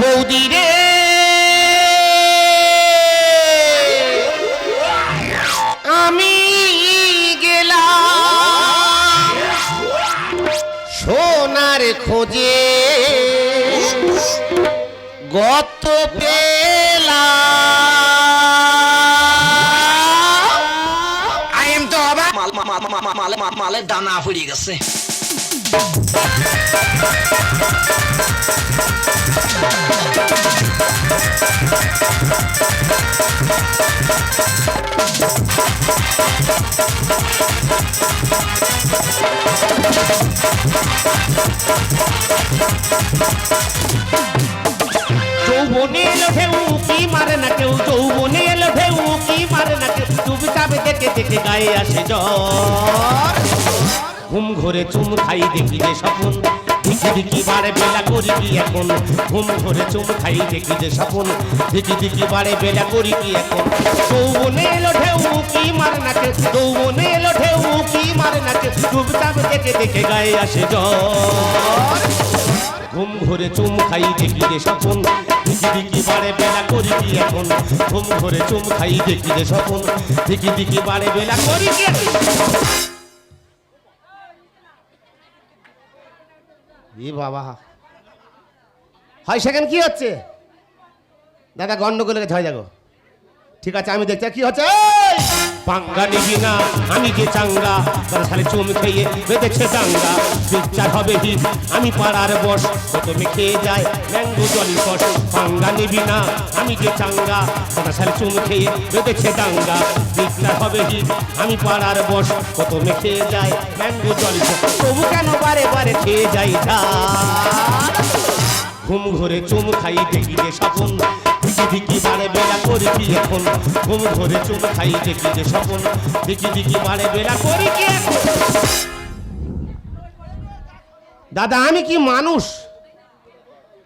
বৌদি রে আমি গেলাম সোনার খোঁজে। গত পেলাম। আই এম তো অবাক। মাল মালে মালে দানা ফুরিয়ে গেছে। যৌবনে এলো ঢেউ, কি মারে না কেউ? যৌবনে এলো ঢেউ, কি মারে না কেউ? চুপচাপ দেখে দেখে গায়ে আসে জ্বর। ঘুম ঘরে চুম খাই দেখি যে স্বপন। দেখি দেখি বারে বেলা করি কি এখন? ঘুম ঘরে চুম খাই দেখি যে স্বপন। দেখি দেখি বারে বেলা করি কি এখন? যৌবনে এলো ঢেউ কি মারে না কেউ যৌবনে এলো ঢেউ কি মারে না কেউ চুপচাপ দেখে দেখে গায়ে আসে জ্বর। ঘুম ঘরে চুম খাই দেখি রে স্বপন। দেখি দেখি বারে বেলা করি কি এখন? ঘুম ঘরে চুম খাই দেখি রে স্বপন। দেখি দেখি বারে বেলা করি কি বাবা। হয় সেখানে কি হচ্ছে? দাদা গন্ডগোলে ঝয় যাগো ঠিক আছে, আমি দেখছি কি হচ্ছে! পাঙ্গা নিবি না আমি যে চাঙ্গা, তার সালে চুম খেয়ে বেঁধেছে দাঙ্গা। বিচার হবে হিট, আমি পাড়ার বস, প্রথমে খেয়ে যায় ম্যাঙ্গো জলি কষ। পাঙ্গা নিবি না আমি যে চাঙ্গা, তার সালে চুম খেয়ে বেঁধেছে দাঙ্গা। বিচার হবে হিট, আমি পাড়ার বস, প্রথমে খেয়ে যায় ম্যাঙ্গো জলি কষ। তবু কেন বারে বারে খেয়ে যাই ঝাল? ঘুম ঘরে চুম খাই দেখি যে স্বপন। বারে বেলা করি কি এখন। ঘুম ঘরে চুম খাই দেখি যে বারে বেলা করি কি দাদা আমি কি মানুষ?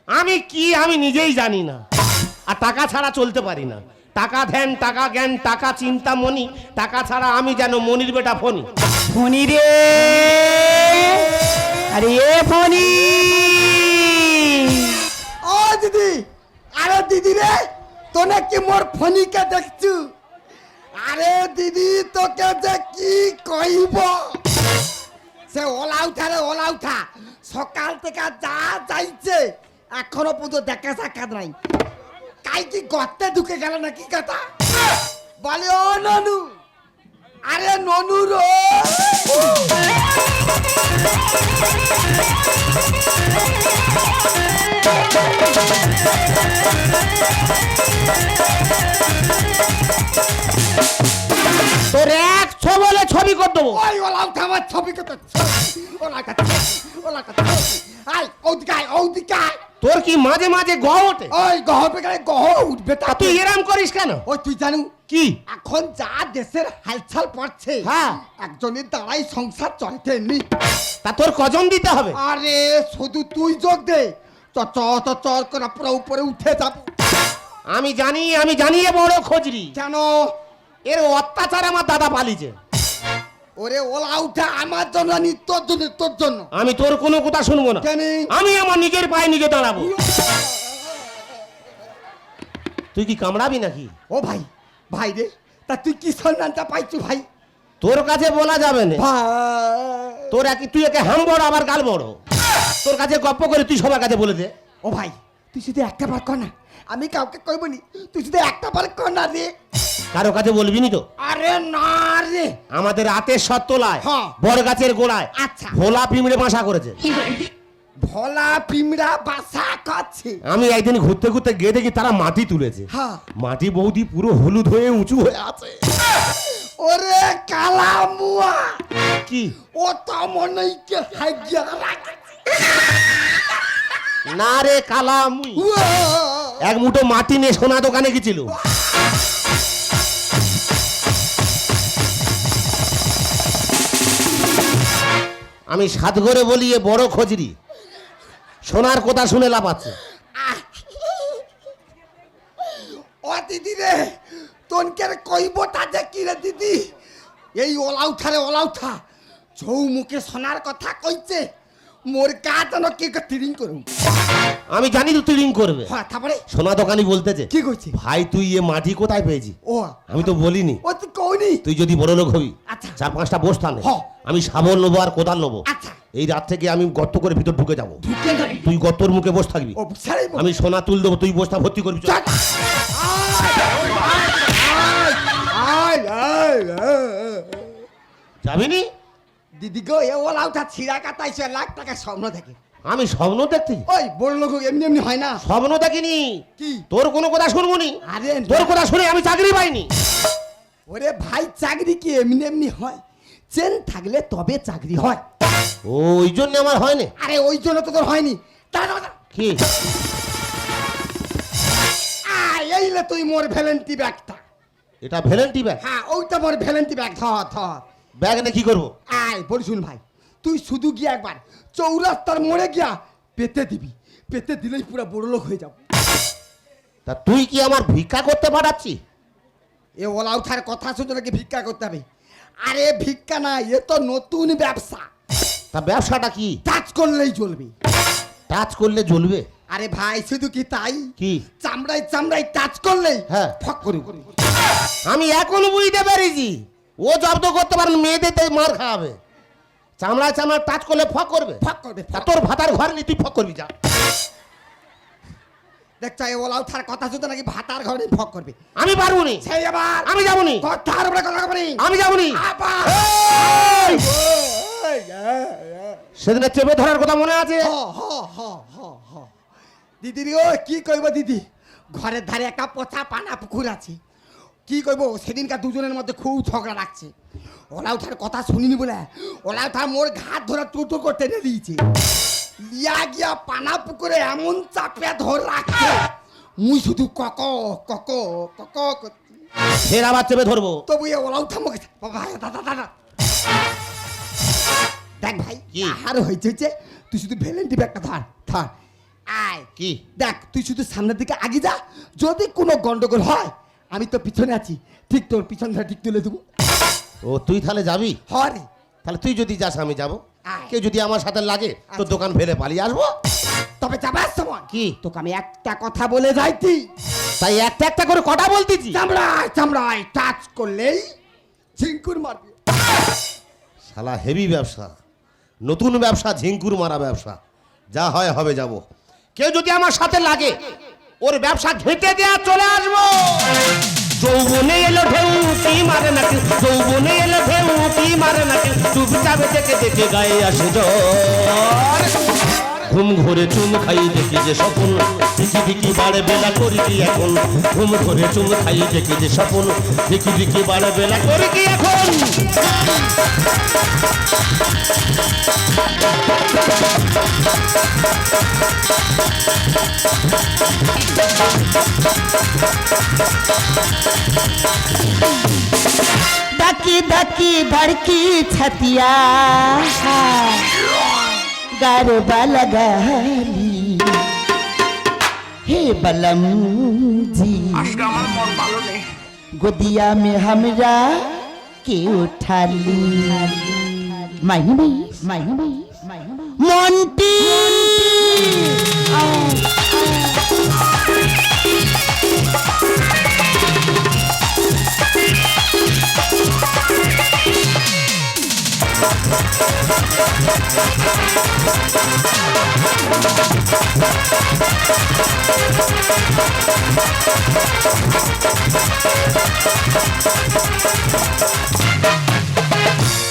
আমি কি আমি নিজেই জানি না। আর টাকা ছাড়া চলতে পারি না। টাকা ধ্যান টাকা জ্ঞান টাকা চিন্তা মনি। টাকা ছাড়া আমি যেন মনির বেটা ফনি ফণি রে! আরে এ ফণি! ও দিদি! আরে দিদি রে, তোনে কি মোর ফণিকে দেখছু? আরে দিদি, তোকে যে কি কইব? সে ওলা উঠা রে, ওলা উঠা। সকাল থেকে যা যাইছে, এখনও পর্যন্ত দেখা সাক্ষাৎ নাই। কাই কি গর্তে ঢুকে গেল নাকি কথা? বলে, ও ননু। আরে ননু রো। তোর এক ছবি কর দেবো। ওই ওলা উঠা আমার ছবি কত ওলা উঠা ওলা উঠা আই ওদিকে আয় ওদিকে আয় তোর কি মাঝে মাঝে গ ওঠে? ওই গহ উঠবে তা তুই এরাম করিস কেন? ওই তুই জানু কি? এখন যা দেশের হালচাল পড়ছে হ্যাঁ। একজনের দ্বারাই সংসার চলতে নি তা তোর কজন দিতে হবে? আরে শুধু তুই যোগ দে। চর করে পুরো উপরে উঠে যাব। আমি জানি আমি জানি এ বড় খোঁজরি। কেন? এর অত্যাচার আমার দাদা পালিছে ওরে ওলা উঠা আমার জন্য নি তোর জন্য তোর জন্য। আমি তোর কোনো কথা শুনব না। কেন? আমি আমার নিজের পায়ে নিজে দাঁড়াবো। তুই কি কামড়াবি নাকি? ও ভাই ভাই রে তা তুই কি সন্ধানটা পাইছু ভাই? তোর কাছে বলা যাবে না। তোর এক তুই একে হাম বড় আবার গাল বড়। তোর কাছে গপ্প করে তুই সবার কাছে বলে দে। ও ভাই তুই শুধু একটা বার কর না। আমি কাউকে কইবনি তুই শুধু একটা বার কর না রে। কারও কাছে বলবি নি তো? আরে না রে। আমাদের রাতের সত্তলায় হ্যাঁ। বড় গাছের গোড়ায় আচ্ছা। ভোলা পিমড়ে বাসা করেছে। ভোলা পিমড়া বাসা করছে। আমি একদিন ঘুরতে ঘুরতে গিয়ে দেখি তারা মাটি তুলেছে। হ্যাঁ। মাটি বৌদি পুরো হলুদ হয়ে উঁচু হয়ে আছে। ওরে কালা মুয়া কি? ও তো মনে কে হাইগিয়া রাখছে। না রে কালা মুই। উয়া! এক মুঠো মাটি নিয়ে সোনা দোকানে গেছিল। আমি সাত করে বলি, এ বড় খজরি। সোনার কথা শুনে লাপাচ্ছে ও দিদি রে তোনকে কইব তাজে কি রে দিদি? এই ওলা উঠা রে ওলা ছৌ মুখে সোনার কথা কইছে। মোর গা যেন কি তিরিং করু আমি জানি তো তুই রিং করবে। হ্যাঁ তারপরে? সোনা দোকানি বলতেছে কি করছি ভাই তুই এ মাটি কোথায় পেয়েছি? ও। আমি তো বলিনি। ও তুই কইনি? তুই যদি বড় লোক হবি আচ্ছা। চার পাঁচটা বস্তা নে। হ। আমি শাবল নেব আর কোদাল নেব। আচ্ছা। এই রাত থেকে আমি গর্ত করে ভিতর ঢুকে যাব। ঢুকে যাবি? তুই গর্তর মুখে বসে থাকবি। আমি সোনা তুল দেবো তুই বস্তা ভর্তি করবি। চল। আয় আয় যাবি নি দিদি গো এ ওলা উঠা ছিঁড়া কাটাইছে লাখ টাকা স্বপ্ন দেখে। আমি স্বপ্ন দেখতে ওই বড় লোক এমনি এমনি হয় না। স্বপ্ন দেখিনি। কি? তোর কোনো কথা শুনব নি? আরে তোর কথা শুনে আমি চাকরি পাইনি। ওরে ভাই চাকরি কি এমনি এমনি হয়? চেন থাকলে তবে চাকরি হয়। ওই জন্য আমার হয়নি। আরে ওই জন্য তো তোর হয়নি। দাঁড়া। কি? আয়, এইলে তুই মোর ভ্যালেন্টি ব্যাগটা। এটা ভ্যালেন্টি ব্যাগ। হ্যাঁ ওইটা মোর ভ্যালেন্টি ব্যাগ। ধর ধর। ব্যাগ নিয়ে কি করব? আয় বলি শুন ভাই তুই শুধু গিয়ে একবার চৌরাস্তার মোড়ে গিয়া পেতে দিবি। পেতে দিলেই পুরো বড় লোক হয়ে যাব। তা তুই কি আমার ভিক্ষা করতে পাঠাচ্ছি? এ ওলা উঠার কথা শুনে নাকি ভিক্ষা করতে হবে? আরে ভিক্ষা না এ তো নতুন ব্যবসা। তা ব্যবসাটা কি? টাচ করলেই চলবে টাচ করলে জ্বলবে? আরে ভাই শুধু কি তাই? কি? চামড়ায় চামড়ায় টাচ করলেই হ্যাঁ। ফক করে আমি এখন বুঝতে পেরেছি। ও জব্দ করতে পারেন মেয়েদের মার খাওয়াবে। চামড়া চামড়া টাচ করলে ফক করবে। ফক করবে। তোর ভাতার ঘর নিয়ে তুই ফক করবি যা। দেখছ এ ওলা উঠার কথা শুধু নাকি ভাতার ঘরে ফক করবে। আমি পারব নি। সেই আবার আমি যাব নি। কথার উপরে কথা বলি আমি যাব নি। আবার। এই! এই, এই, এই। সেদিনে চেপে ধরার কথা মনে আছে? হ, হ, হ, হ, হ। দিদি রে, ও কি কইব দিদি? ঘরের ধারে একটা পচা পানা পুকুর আছে। কি কইব? সেদিনকার দুজনের মধ্যে খুব ঝগড়া লাগছে। ওলা উঠার কথা শুনিনি বলে ওলা উঠা মোর ঘাট ধরে টুটু করতে টেনে দিয়েছে। লিয়া গিয়া পানা পুকুরে এমন চাপে ধর রাখছে মুই শুধু কক কক কক। ফের আবার চেপে ধরবো। তবু এ ওলা উঠা মুখে দাদা দাদা। দেখ ভাই কি? আর হয়েছে হয়েছে। তুই শুধু ভ্যালেন্টি ব্যাগটা ধর ধর। আয়। কি? দেখ তুই শুধু সামনের দিকে আগে যা। যদি কোনো গন্ডগোল হয় আমি তো পিছনে আছি। ঠিক তোর পিছন ধরে ঠিক তুলে দেবো। ও তুই তাহলে যাবি? হরে তাহলে তুই যদি যাস আমি যাব। কেউ যদি আমার সাথে লাগে তোর আচ্ছা। দোকান ফেলে পালিয়ে আসব। তবে যাবার সময় কি? তোকে আমি একটা কথা বলে যাইতি। তাই একটা একটা করে কটা বলতেছি? চামড়ায় চামড়ায় টাচ করলেই ঝিঙ্কুর মারবি। শালা হেভি ব্যবসা। নতুন ব্যবসা ঝিঙ্কুর মারা ব্যবসা। যা হয় হবে যাব। কেউ যদি আমার সাথে লাগে ওর ব্যবসা ঘেটে দেয়া চলে আসব। যৌবনে এলো ঢেউ, কি মারে নাকি? যৌবনে এলো ঢেউ, কি মারে নাকি? চুপচাপ দেখে দেখে গায়ে আসে জ্বর। ঘুম ঘরে চুম খাই দেখি যে সফল ভিকি ভিকি বারে বেলা করি কি এখন। ঘুম ঘরে চুম খাই দেখি যে সফল ভিকি ভিকি বারে বেলা করি কি এখন। ডাকি ডাকি বাড়কি ছাতিয়া। গারবালাগালি হে বলম জি গদিয়া মে হামরা কে উঠালি মাইনি মাইনি মাইনি মাইনি Monty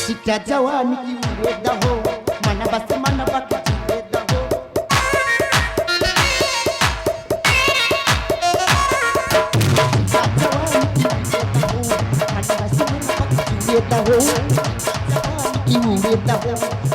Sitajawa nikiuwe daho, mana basi mana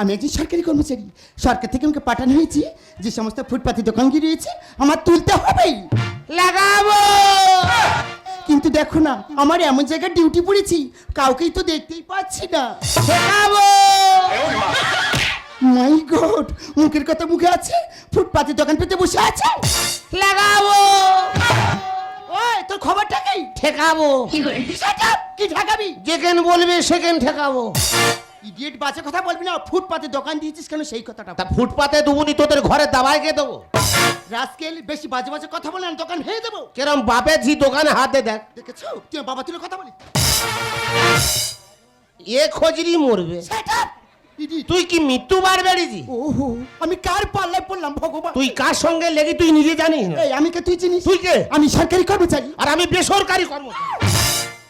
আমি একজন সরকারি কর্মচারী। সরকার থেকে আমাকে পাঠানো হয়েছে যে সমস্ত ফুটপাতি দোকানগুলি রয়েছে আমার তুলতে হবেই। লাগাবো! কিন্তু দেখো না আমার এমন জায়গায় ডিউটি পড়েছি কাউকেই তো দেখতেই পাচ্ছি না। ঠেকাবো মাই গড মুখের কথা মুখে আছে ফুটপাতে দোকান পেতে বসে আছে। লাগাবো! ওই তোর খবরটা কি? ঠেকাবো! কি ঢাকাবি যেখানে বলবে সেখানে ঠেকাবো। ইডিয়েট বাজে কথা বলবি না ফুটপাতে দোকান দিয়েছিস কেন সেই কথাটা তা ফুটপাতে দুবুনি তোদের ঘরে দাবাই কে দেবো? রাস্কেল বেশি বাজে বাজে কথা বলে না দোকান ভেঙে দেবো। কেরম বাপের ঝি দোকানে হাতে দেখ। দেখেছ? তুই বাবা তুলে কথা বলি এ খোঁজরি মরবে! তুই কি মৃত্যুবার বেড়েছি ওহো আমি কার পাল্লায় পড়লাম ভগবান? তুই কার সঙ্গে লেগে তুই নিজে জানিস না? এই আমি কে তুই চিনিস? তুই কে? আমি সরকারি কর্মচারী। আর আমি বেসরকারি কর্মচারী।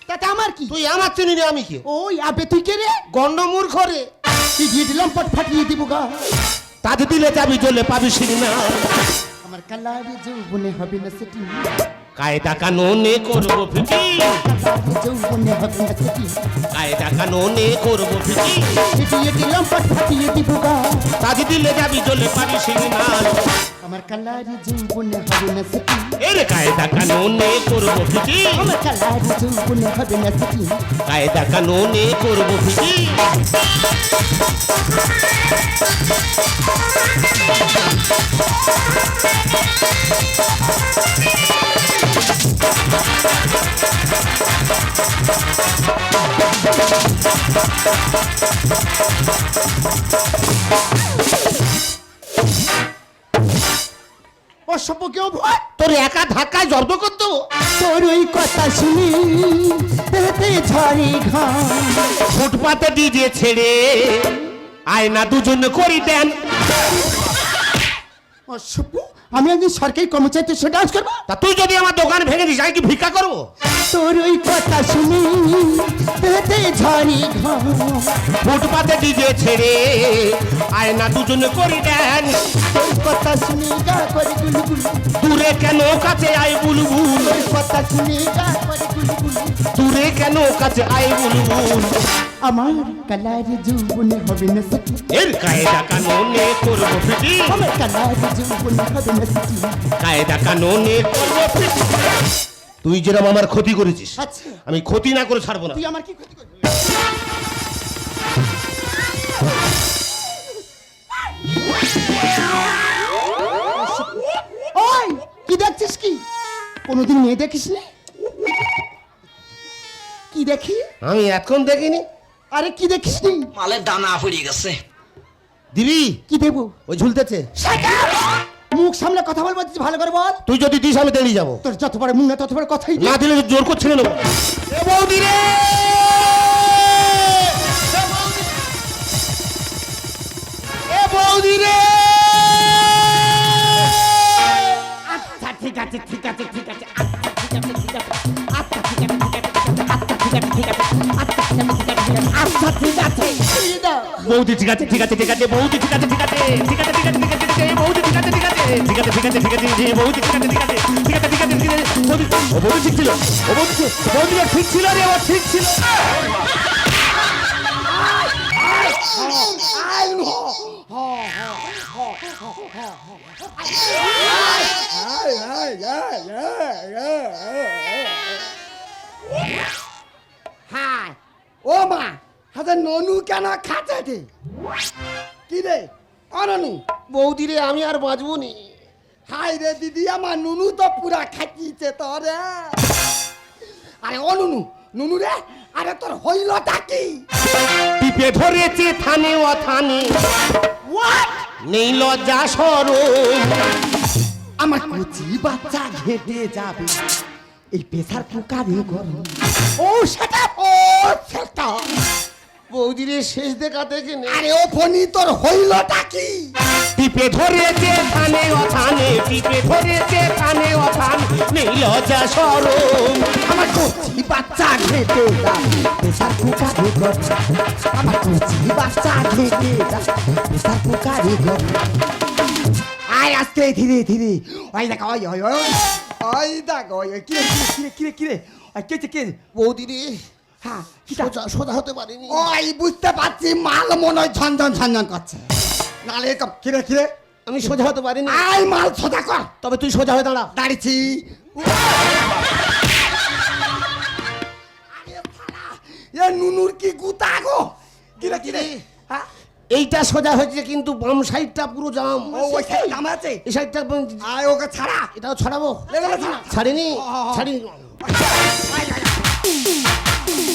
তাতে আমার কি? তুই আমার চিনি না আমি কে? ওই আবে তুই কে রে? গন্ডমূর্খ রে ইডিয়েট লম্পট ফাটিয়ে দিব গা। তাতে দিলে যাবি চলে পাবি সিগনা আমার কালারে যৌবনে হবে না সেটি। কায়দা কানুনে করব ফিটি যৌবনে হবে না সেটি। কায়দা কানুনে করব ফিটি ইডিয়েট লম্পট ফাটিয়ে দিব গা। তাতে দিলে যাবি চলে পাবি সিগনা আমার কালারে যৌবনে হবে না সেটি এর কায়দা কানুনে করব ফিটি আমার কালারে যৌবনে হবে না সেটি কায়দা কানুনে করব ফিটি অসভ্য কেউ ভয় তোর একা ধাক্কায় জব্দ করতো তোর ওই কথা শুনি দেহতে ঝরে ঘাম। ফুটপাতে ডিজে ছেড়ে আয়না দুজন করি দেন অসভ্য আমি একজন সরকারি কর্মচারী তো সে ডান্স করব? তা তুই যদি আমার দোকান ভেঙে দিস আমি কি ভিক্ষা করব? তোর ওই কথা শুনি ফুটপাতে ডিজে ছেড়ে আয়না দুজন করি দেন। তোর কথা শুনি গা করে গুলগুল। দূরে কেন কাছে আয় বুলবুল? তোর কথা শুনি গা করে গুলগুল। দূরে কেন কাছে আয় বুলবুল? আমার কালারে যৌবনে হবে না সেটি এর কায়দা কানুনে করব ফিটি আমার কালারে যৌবনে হবে না সেটি কায়দা কানুনে করব ফিটি তুই যেরকম আমার ক্ষতি করেছিস আচ্ছা। আমি ক্ষতি না করে ছাড়বো না। তুই আমার কি ক্ষতি করবি? ওই কি দেখছিস কি? কোনোদিন মেয়ে দেখিস নি কি দেখি? আমি এতক্ষণ দেখিনি। আরে কি দেখিস নি মালের দানা পড়ে গেছে। দিবি কি দেব? ওই ঝুলতেছে। মুখ সামনে কথা বলব তুই ভালো করে বল। তুই যদি দিস আমি দেরি যাব। তোর যত পারে মুখ না তত পারে কথাই না দিলে জোর করছে না এ বৌদি রে দিয়ে দাও বৌদি ঠিক আছে ঠিক আছে ঠিক আছে বৌদি ঠিক আছে ঠিক আছে ঠিক আছে ঠিক আছে ঠিক আছে ঠিক আছে বৌদি ঠিক আছে ঠিক আছে ঠিক আছে ঠিক আছে ঠিক আছে ঠিক আছে বৌদি ঠিক আছে ঠিক আছে ঠিক আছে ঠিক আছে ঠিক আছে বৌদি ও বৌদি ঠিক ছিল ও বৌদি বৌদি ঠিক ছিল রে ও ঠিক ছিল হাই ও মা হাতে ননু কেন খাচ্ছে রে? কি রে? অননু বৌদি রে আমি আর বাঁচবো নি। হাই রে দিদি আমার নুনু তো পুরা খাটিয়েছে তোরে। আরে ও নুনু রে আরে তোর হইলটা কি? টিপে ধরেছে থানে ও থানে নেই লজ্জা সরম। আমার কচি বাচ্চা ঘেটে যাবে এই পেশার পোকারে গরম। ও সেটা ও সেটা। বৌদিরে শেষ দেখা দেখে নে। আরে ও ফনি তোর হইলটা কি? টিপে ধরেছে থানে ও থানে টিপে ধরেছে থানে ও থানে নেই লজ্জা সরম। আমার কচি বাচ্চা ঘেটে যাবে পেশার পোকারে গরম আমার কচি বাচ্চা ঘেটে যাবে পেশার পোকারে গরম আয় আস্তে ধীরে ধীরে। ওই দেখ ওই ওই ওই ওই। দেখ ওই ওই, কিরে কিরে কিরে কিরে কিরে ওই কে কে? বৌদিরে হ্যাঁ? সোজা সোজা হতে পারিনি। ওই বুঝতে পারছি মাল মনে হয় ঝনঝন ঝনঝন করছে। নালে কিরে কিরে? আমি সোজা হতে পারিনি। আই মাল সোজা কর। তবে তুই সোজা হয়ে দাঁড়া। দাঁড়িয়েছি। এ নুনুর কি গুতা গো? কিরে কিরে? হ্যাঁ? এইটা সোজা হয়েছে কিন্তু বাম সাইডটা পুরো জাম। ও ওই সাইড নাম আছে? এই সাইডটা আয় ওকে ছাড়া। এটাও ছড়াবো? ছাড়িনি। ছাড়িনি। আয়,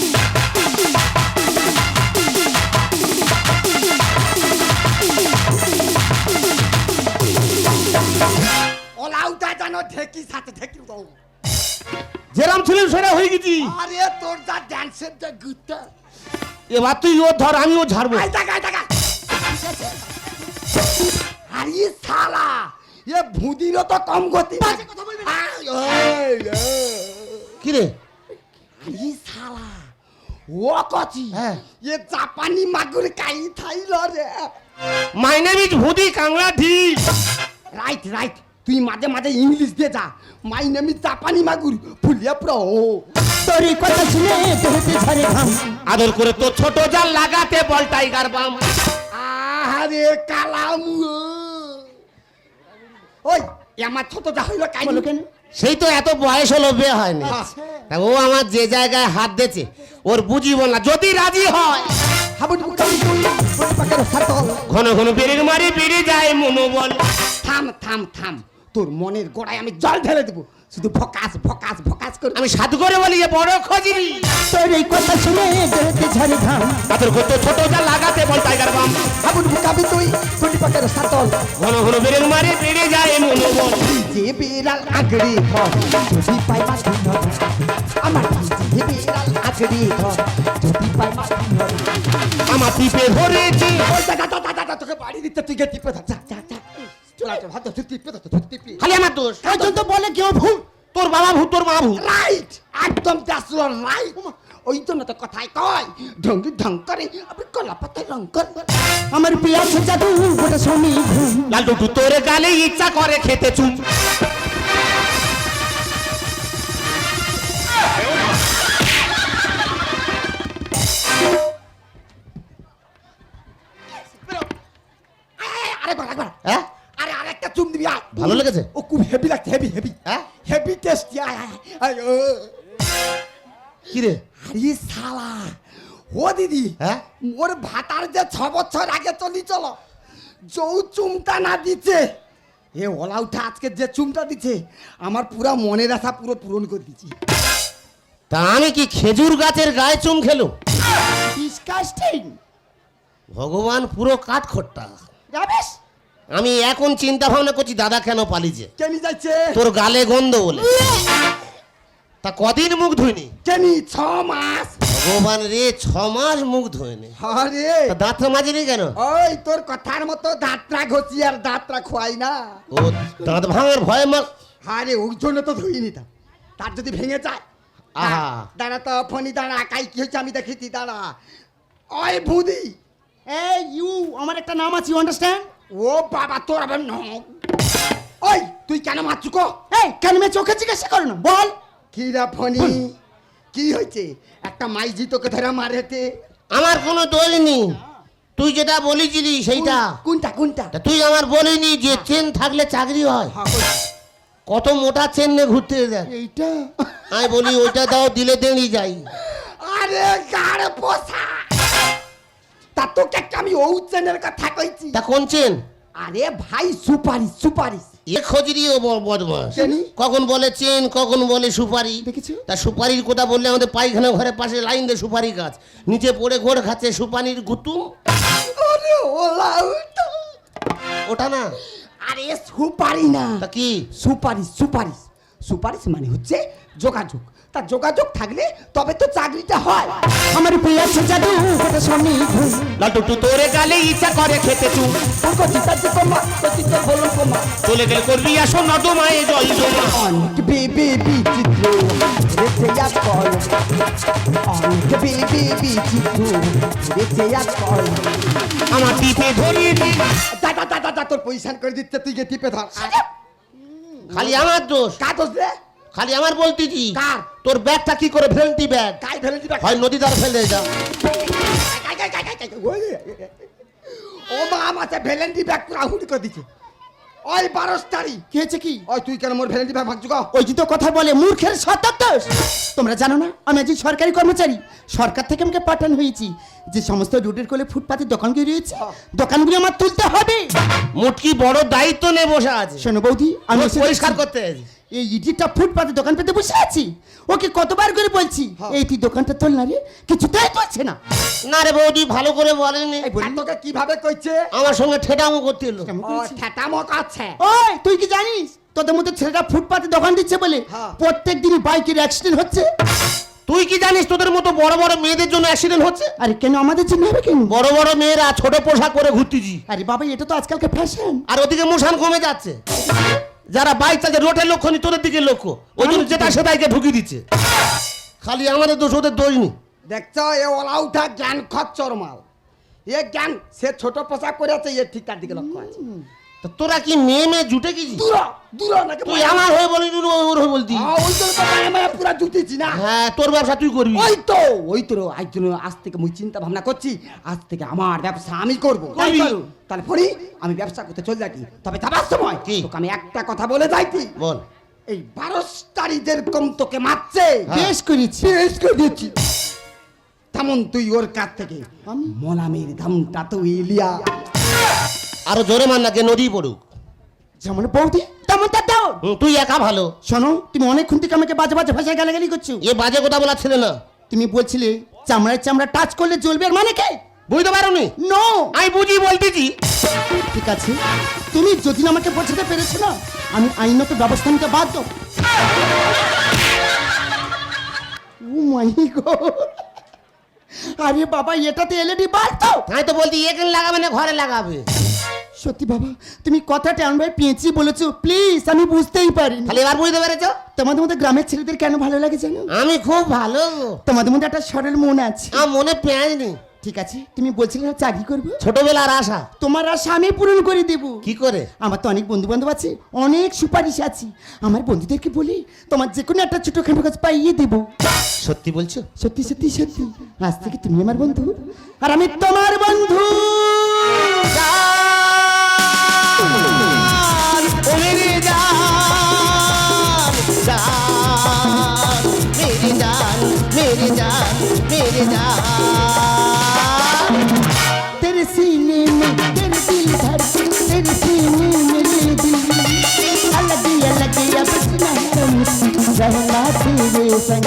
আয়, আয়। ওলা উঠা জানো ঠেকি সাথে ঠেকি দাও যেরাম ছিলাম সেরা হয়ে গেছি। আরে তোর যা ড্যান্সের যা গুতা এবার তুই ও ধর আমিও ঝাড়বো। আই টাকা টাকা আরে শালা এ ভুদিরও তো কম গতি। কথা বলবি কি রে? আরে শালা। ও কচি হ্যাঁ। এ জাপানি মাগুর কাই থাইল রে। মাই নেম ইজ ভুদি কাংলা ঢিল রাইট রাইট তুই মাঝে মাঝে ইংলিশ দিয়ে যা। মাই নেম ইজ জাপানি মাগুর। ফুলিয়া প্রো তোর কথা শুনে দেহতে ঝরে ঘাম। আদর করে তো ছোট জাল লাগাতে বল টাইগার বাম। আরে কালাম। ওই আমার ছোট যা হইল কাই? কেন? সেই তো এত বয়স হলো বিয়ে হয়নি। আচ্ছা। ও আমার যে জায়গায় হাত দিয়েছে ওর বুঝিব না যদি রাজি হয়। ঘন ঘন বেরির মারি বেরিয়ে যায় মনোবল। থাম থাম থাম তোর মনের গোড়ায় আমি জল ঢেলে দেবো। শুধু ফকাস ফকাস ফকাস করে। আমি সাধু করে বলি যে বড় খজিরি। তোর এই কথা শুনে দেহতে ঝরে ঘাম। আদর করতে ছোট জাল লাগাতে বল টাইগার বাম হাবুডু কাবি তুই কুটি পাকের সাতল। ঘন ঘন বেরির মারি বেরিয়ে যায় মনোবল। যে বিড়াল আগড়ি ধর যদি পাই মাছ ধর। আমার যে বিড়াল আগড়ি ধর যদি পাই মাছ ধর। আমার টিপে ধরেছি ওই দা দা দা দা দা তোকে বাড়ি দিতে তুই গে টিপে ধর। যা যা খালি আমার দোষ। একজন তো বলে কেউ ভুল। তোর বাবা ভূত তোর মা ভূত। রাইট একদম দাসল রাইট ওই জন্য তো কথাই কয় ঢঙ্গি ঢং করে আপনি কলা পাতায় রং কর। আমার প্রিয় জাদু গোটা শুনি ঘুম। তোর গালে ইচ্ছা করে খেতে চুম। আরে বড় বড় হ্যাঁ? আরেকটা চুম দিবি ভালো লেগেছে? ও খুব হেভি লাগছে হেভি হেভি হ্যাঁ? হেভি টেস্টি আয় ও। কি রে? আরে শালা ও দিদি হ্যাঁ? মোর ভাতার যে ছ বছর আগে চলি চলো যৌ চুমটা না দিচ্ছে এ ওলা উঠা আজকে যে চুমটা দিচ্ছে আমার পুরা মনের আশা পুরো পূরণ করে দিচ্ছি তা আমি কি খেজুর গাছের গায়ে চুম খেলো ডিসকাস্টিং ভগবান পুরো কাঠ খোট্টা রাবেশ আমি এখন চিন্তা ভাবনা করছি দাদা কেন পালিছে? কেনি যাচ্ছে তোর গালে গন্ধ বলে। তা কদিন মুখ ধুইনি? কেনি ছ মাস। ভগবান রে ছ মাস মুখ ধুইনি। আরে তা দাঁত মাজিনি কেন? ওই তোর কথার মতো দাঁতরা ঘষি আর দাঁতরা খোয়াই না। ও দাঁত ভাঙার ভয় মার। আরে ওই জন্য তো ধুইনি তা। তার যদি ভেঙে যায়। আহা। দাঁড়া তো ফনি দাঁড়া কাই কি হয়েছে আমি দেখেছি দাঁড়া। ওই বুদি এই ইউ আমার একটা নাম আছে ইউ আন্ডারস্ট্যান্ড ও বাবা তোর আবার ওই তুই কেন মারছু কো? এই কেন মেয়ে চোখে জিজ্ঞাসা করো না বল। কি রে ফনি কি হয়েছে? একটা মাইজি তোকে ধরে মারেতে আমার কোনো দোষ নেই। তুই যেটা বলেছিলি সেইটা। কোনটা কোনটা? তা তুই আমার বলিনি যে চেন থাকলে চাকরি হয়। হ্যাঁ, কত মোটা চেন নিয়ে ঘুরতে দেয় এইটা? আমি বলি ওইটা দাও দিলে দেড়ি যাই। আরে গাড় পোষা তা তোকে আমি ও চ্যানেল কথা কইছি তা কোন চেন আরে ভাই সুপারিশ সুপারিশ। এ খোঁজরি ও ব- বদমাস কখন বলে চেন কখন বলে সুপারি। দেখেছ? তা সুপারির কথা বললে আমাদের পায়খানা ঘরের পাশে লাইন দিয়ে সুপারি গাছ। নিচে পড়ে ঘোর খাচ্ছে সুপারির গুতুম। ওটা না? আরে সুপারি না। তা কি? সুপারিশ সুপারিশ। সুপারিশ মানে হচ্ছে যোগাযোগ। তা যোগাযোগ থাকলে তবে তো চাকরিটা হয়। আমার প্রিয় জাদু গোটা শুনি ঘুম লাটুটু তোরে গালে ইচ্ছা করে খেতে চুম তোর কচিতা যে কমা কচিতা বলুন কমা। চলে গেলে করবি আসো নদমায় জল জমা। অনেক বেবি বিচিত্র রেখে এক কল অনেক বেবি বিচিত্র রেখে এক কল আমার টিপে ধরিয়ে দি। দাদা দাদা দা তোর পজিশন করে দিতে তুই গিয়ে টিপে ধর। খালি আমার দোষ। কাগজ রে? খালি আমার বলতেছি কার? তোর ব্যাগটা কি করে ভেলতি ব্যাগ? কাই ফেলে দিবা হয় নদী ধারে ফেলে যা। ও মা আমাকে ভ্যালেন্টি ব্যাগ পুরা হুড়ি করে দিছে। ওই বারোস্টারি কি হয়েছে কি? ওই তুই কেন মোর ভ্যালেন্টি ব্যাগ ভাগছু গো? ওই যে তো কথা বলে মূর্খের সতত তোমরা জানো না আমি একজন সরকারি কর্মচারী। সরকার থেকে আমাকে পাঠানো হয়েছি। যে সমস্ত রোডের কোলে ফুটপাতের দোকানগুলি রয়েছে দোকানগুলি আমার তুলতে হবে। মুটকি বড় দায়িত্ব নিয়ে বসে আছে? শোনো বৌদি আমি পরিষ্কার করতে এসেছি। এই ইডিটা ফুটপাতে দোকান পেতে বসে আছি। ওকে কতবার করে বলছি এই তুই দোকানটা তোল না রে কিছুতেই তুলছে না। না রে বৌদি ভালো করে বলেনি। তোকে কীভাবে কইছে আমার সঙ্গে ঠেটামো করতে এলো। করেছি? ঠেটামো কাছে ওই তুই কি জানিস? তোদের মতো ছেলেটা ফুটপাতে দোকান দিচ্ছে বলে হ্যাঁ। প্রত্যেক দিনই বাইকের অ্যাক্সিডেন্ট হচ্ছে? তুই কি জানিস তোদের মতো বড় বড় মেয়েদের জন্য অ্যাক্সিডেন্ট হচ্ছে? আরে কেন আমাদের জন্য হবে কেন? বড় বড় মেয়েরা ছোট পোশাক পরে ঘুরতেছি আরে বাবা এটা তো আজকালকে ফ্যাশন আর ওদিকে মশান কমে যাচ্ছে। যারা বাইক চালছে রোডের লক্ষ্য নি তোদের দিকে লক্ষ্য। ওই জন্য যেটা সেটাইকে ঢুকিয়ে দিচ্ছে। খালি আমাদের দোষ ওদের দোষ নি দেখছ এ ওলা উঠা জ্ঞান খচ্চর মাল এ জ্ঞান সে ছোট পোশাক করে আছে এ ঠিক তার দিকে লক্ষ্য আছে। তোরা কি মেয়ে মেয়ে জুটে গেছিস? দূর দূর নাকি তুই আমার হয়ে বলি তুই ওর হয়ে বলতি। হ্যাঁ, ওই তো তো মায়া মায়া পুরা জুতেছি না। হ্যাঁ তোর ব্যবসা তুই করবি। ওই তো ওই তো আজ জন্য আজ থেকে মুই চিন্তা ভাবনা করছি আজ থেকে আমার ব্যবসা আমি করব। করবি? তাহলে পড়ি আমি ব্যবসা করতে চলে যাই তবে যাবার সময় কি? তোকে আমি একটা কথা বলে যাইতি বল। এই বারোস্টারি যেরকম তোকে মারছে হ্যাঁ। বেশ করেছি। বেশ করে দিচ্ছি তেমন তুই ওর কাছ থেকে। আমি? মনামের দামটা তো ইলিয়া। আরও জোরে মান না যে নদী পড়ুক। যেমন বৌদি তেমন তার দাও হুম, তুই একা ভালো। শোনো তুমি অনেকক্ষণ থেকে আমাকে বাজে বাজে ভাষায় গালাগালি করছ। এ বাজে কথা বলা ছিল না। তুমি বলছিলে চামড়ায় চামড়া টাচ করলে জ্বলবে আর মানে কে? বুঝতে পারো নি নো আমি বুঝি বলতেছি। ঠিক আছে তুমি যদি না আমাকে বোঝাতে পেরেছ না আমি আইনত ব্যবস্থা নিতে বাধ্য। ও মাই গড আরে বাবা এটাতে এলইডি বাল্ব তো আমি তো বলছি এখানে লাগাবে না ঘরে লাগাবে। সত্যি বাবা তুমি কথাটা আনবে পেঁচি বলেছ প্লিজ আমি বুঝতেই পারি তাহলে এবার বুঝতে পেরেছ? তোমাদের মধ্যে গ্রামের ছেলেদের কেন ভালো লাগে জানো? আমি খুব ভালো। তোমাদের মধ্যে একটা সরল মন আছে। আমার মনে পেঁয়াজ নেই। ঠিক আছে তুমি বলছিলে না চাকরি করবে? ছোটবেলার আশা। তোমার আশা আমি পূরণ করে দেবো। কি করে? আমার তো অনেক বন্ধু বান্ধব আছে অনেক সুপারিশ আছে। আমার বন্ধুদেরকে বলি তোমার যে কোনো একটা ছোটখাটো কাজ পাইয়ে দেবো। সত্যি বলছো? সত্যি সত্যি সত্যি। আজ থেকে তুমি আমার বন্ধু। আর আমি তোমার বন্ধু। तेरे सीने में तेरे दिल धर तेरे सीने में मेरे दिल अलग ही अलग अब रहना तेरे संग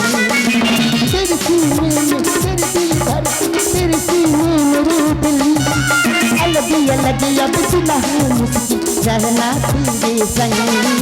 तेरे सीने में तेरे दिल धर तेरे सीने में मेरे दिल अलग ही अलग अब रहना तेरे संग